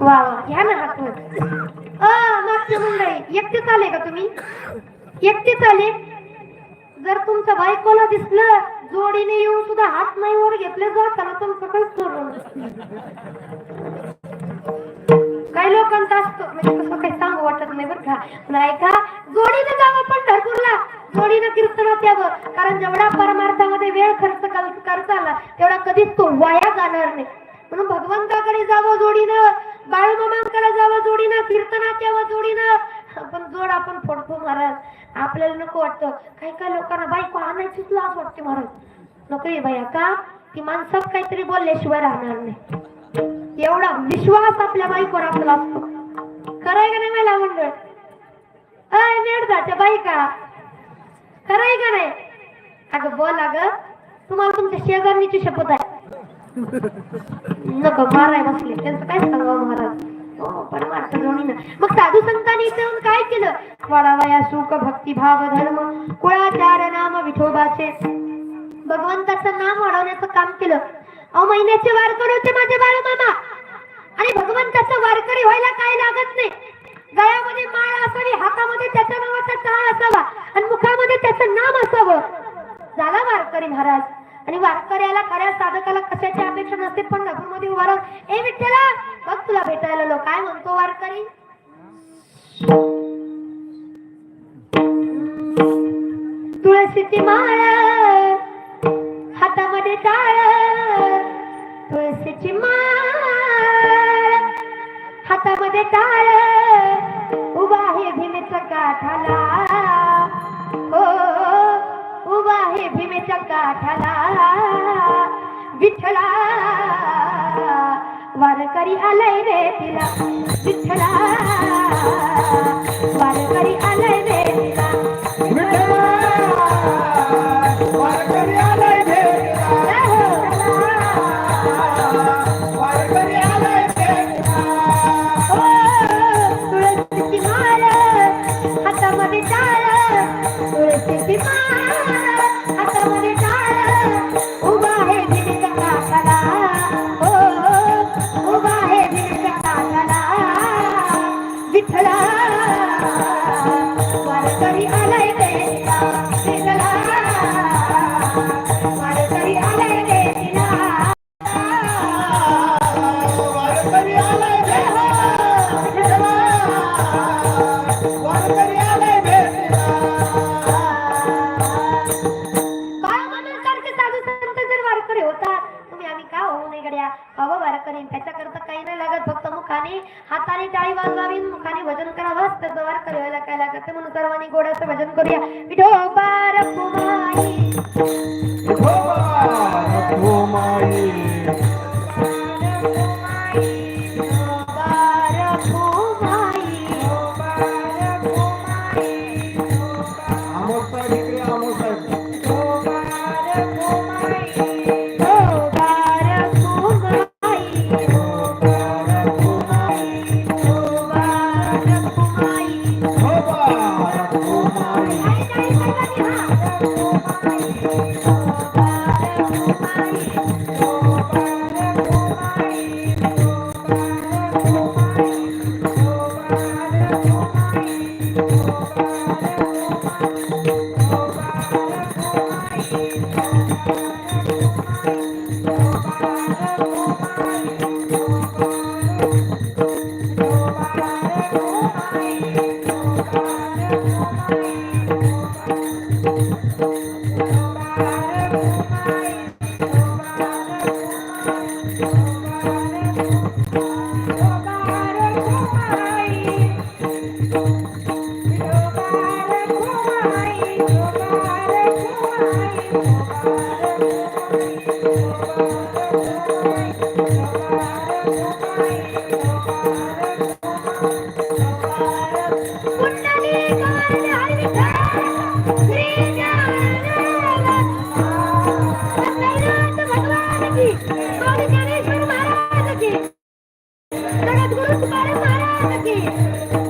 वा वा घ्या ना हात वर. मागच्या मंडळी एकटेच आले का तुम्ही? एकटेच आले? जर तुमचं बायकोला दिसलं जोडीने येऊन सुद्धा हात नाही वर घेतले जाताना तुमचं काही सोडून काही लोकांचा असतो? म्हणजे कसं काही सांगू वाटत नाही बरं का? पण ऐका जोडीने जावं पंढरपूरला जोडीनं कीर्तनात यावं. कारण जेवढा परमार्थामध्ये वेळ खर्च करता आला तेवढा कधीच तो वाया जाणार नाही. म्हणून भगवंताकडे जावं जोडीनं बाळूमामांकडे जावं जोडीनं कीर्तनात यावं जोडीनं. पण जोड आपण फोडतो महाराज. आपल्याला नको वाटतं. काही काही लोकांना बायको आणायचीच लाज वाटते महाराज. नको ये बाया का? ती माणसात काहीतरी बोलल्याशिवाय राहणार नाही. एवढा विश्वास आपल्या बाईकवर आपला असतो खरंय का नाही मला मंडळ? अय मेडदाच्या बायका खरंय का नाही? अगं बोल अगं. तुम्हाला तुमच्या शेजारणीची शपथ आहे. नको माराय बसले. त्यांचं काय सांगावं महाराज? हो, परमार्थ जोडीनं. मग साधू संतांनी जाऊन काय केलं? वाढावया सुख भक्ती भाव धर्म कुळाचार नाम विठोबाचे. भगवंताचं नाम वाढवण्याचं काम केलं. अहो महिन्याचे वारकरी होते माझे बाळमामा. आणि भगवंताचं वारकरी व्हायला काय लागत नाही? गळ्यामध्ये माळ असावी हातामध्ये त्याच्या नावाचा चहा असावा आणि मुखामध्ये त्याचं नाम असावं. झाला वारकरी महाराज. आणि वारकऱ्याला खऱ्या साधकाला कशाची अपेक्षा नसते पण मध्ये उभा राहून ए विठ्ठला बघ तुला भेटायला लो काय म्हणतो वारकरी? तुळशीची माळ हातामध्ये टाळ तुळशीची माळ हातामध्ये टाळ उभा आहे भीमेचा काठाला तुझ्या काठाला विठ्ठला. वारकरी आलाय रे तिला विठ्ठला. तुम्ही होता. तुम्ही आम्ही का होऊ नये गड्या? बाबा बारा करीन त्याच्याकरता काही नाही लागत फक्त मुखाने हाताने टाळी वाजवावी मुखाने भजन करावं तर बार करायला काय लागत? म्हणून सर्वांनी गोड्याचं भजन करूया. विठो बार Oh. Bye. Yeah.